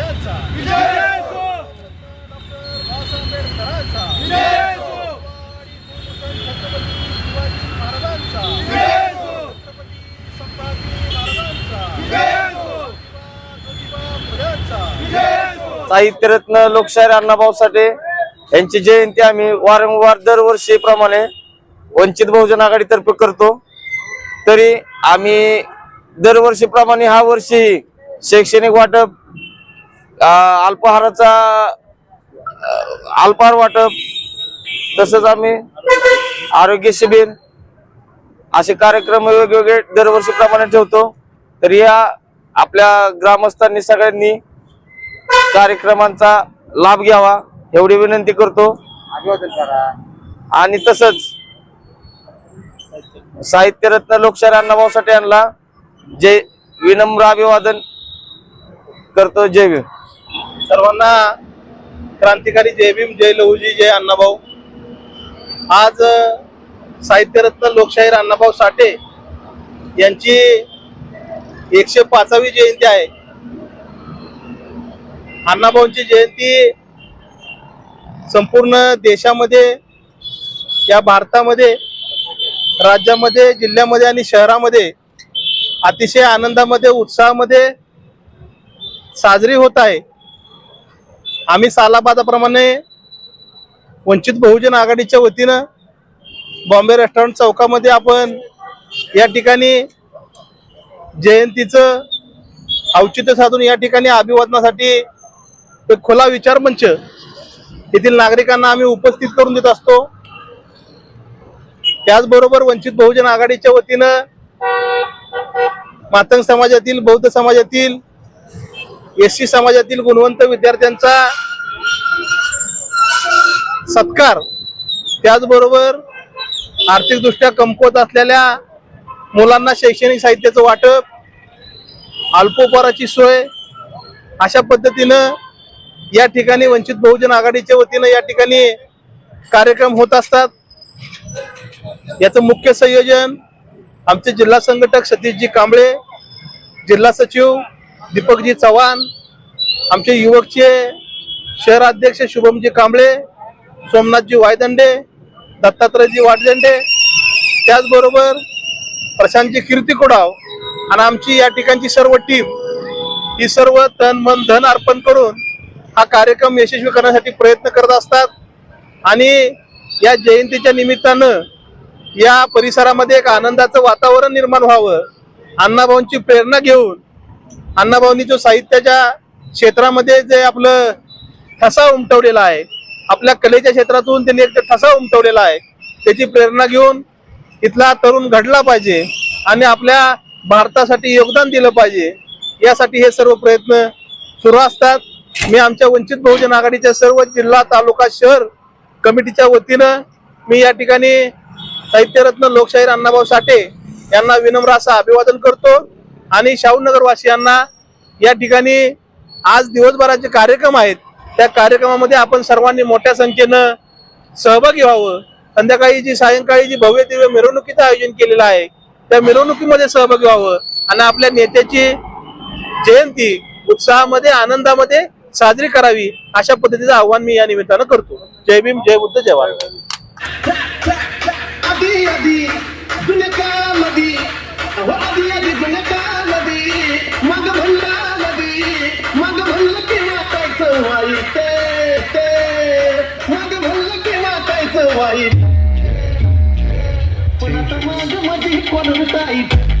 फुल्याचा विजय असो बाबासाहेब आंबेडकरांचा विजय असो छत्रपती शिवाजी महाराजांचा विजय असो छत्रपती संभाजी महाराजांचा विजय असो ज्योतिबा फुल्याचा विजय असो साहित्यरत्न लोकशाहीर अण्णाभाऊ साठे यांची जयंती आम्ही वारंवार दरवर्षीप्रमाणे वंचित बहुजन आघाडीतर्फे करतो. तरी आम्ही दरवर्षीप्रमाणे हा वर्षी शैक्षणिक वाटप अल्पाहाराचा अल्पाहार वाटप तसंच आम्ही आरोग्य शिबिर असे कार्यक्रम वेगवेगळे दरवर्षीप्रमाणे ठेवतो. तर या आपल्या ग्रामस्थांनी सगळ्यांनी कार्यक्रमांचा लाभ घ्यावा एवढी विनंती करतो. आणि तसंच साहित्यरत्न लोकशाही अण्णाभाऊ साठे यांना जय विनम्र अभिवादन करतो. जय भीम. सर्वांना क्रांतिकारी जय भीम जय लहूजी जय अण्णाभाऊ. आज साहित्यरत्न लोकशाहीर अण्णाभाऊ साठे यांची एकशे पाचावी जयंती आहे. अण्णाभाऊंची जयंती संपूर्ण देशामध्ये या भारतामध्ये राज्यामध्ये जिल्ह्यामध्ये आणि शहरामध्ये अतिशय आनंदामध्ये उत्साहामध्ये साजरी होत आहे. आम्ही सालाबादाप्रमाणे वंचित बहुजन आघाडीच्या वतीनं बॉम्बे रेस्टॉरंट चौकामध्ये आपण या ठिकाणी जयंतीचं औचित्य साधून या ठिकाणी अभिवादनासाठी एक खुला विचार मंच येथील नागरिकांना आम्ही उपस्थित करून देत असतो. त्याचबरोबर वंचित बहुजन आघाडीच्या वतीनं मातंग समाजातील बौद्ध समाजातील एस सी समाजातील गुणवंत विद्यार्थ्यांचा सत्कार त्याचबरोबर आर्थिकदृष्ट्या कमकुवत असलेल्या मुलांना शैक्षणिक साहित्याचं वाटप अल्पोपाराची सोय अशा पद्धतीनं या ठिकाणी वंचित बहुजन आघाडीच्या वतीनं या ठिकाणी कार्यक्रम होत असतात. याचं मुख्य संयोजन आमचे जिल्हा संघटक सतीशजी कांबळे जिल्हा सचिव दीपकजी चव्हाण आमचे युवकचे शहराध्यक्ष शुभमजी कांबळे सोमनाथजी वायदंडे दत्तात्रयजी वाटदंडे त्याचबरोबर प्रशांतजी कीर्ती कुडाव आणि आमची या ठिकाणची सर्व टीम ही सर्व तन मन धन अर्पण करून हा कार्यक्रम यशस्वी करण्यासाठी प्रयत्न करत असतात. आणि या जयंतीच्या निमित्तानं या परिसरामध्ये एक आनंदाचं वातावरण निर्माण व्हावं अण्णाभाऊंची प्रेरणा घेऊन अण्णाभाऊंनी जो साहित्याच्या क्षेत्रामध्ये जे आपलं ठसा उमटवलेला आहे आपल्या कलेच्या क्षेत्रातून त्यांनी एक ठसा उमटवलेला आहे त्याची प्रेरणा घेऊन इथला तरुण घडला पाहिजे आणि आपल्या भारतासाठी योगदान दिलं पाहिजे यासाठी हे सर्व प्रयत्न सुरू असतात. मी आमच्या वंचित बहुजन आघाडीच्या सर्व जिल्हा तालुका शहर कमिटीच्या वतीनं मी या ठिकाणी साहित्यरत्न लोकशाहीर अण्णाभाऊ साठे यांना विनम्र असं अभिवादन करतो. आणि शाहूनगर वासियांना या ठिकाणी आज दिवसभराचे कार्यक्रम आहेत. त्या कार्यक्रमामध्ये आपण सर्वांनी मोठ्या संख्येनं सहभागी व्हावं. संध्याकाळी जी सायंकाळी जी भव्य दिव्य मिरवणुकीचं आयोजन केलेलं आहे त्या मिरवणुकीमध्ये सहभागी व्हावं आणि आपल्या नेत्याची जयंती उत्साहामध्ये आनंदामध्ये साजरी करावी अशा पद्धतीचं आव्हान मी या निमित्तानं करतो. जय भीम जय बुद्ध जय भारत मग म्हणला नदी मग म्हणलं की वाटायचं वाईट ते मग म्हणलं की वाटायचं वाईट पण आता माझमध्ये कोण टाईट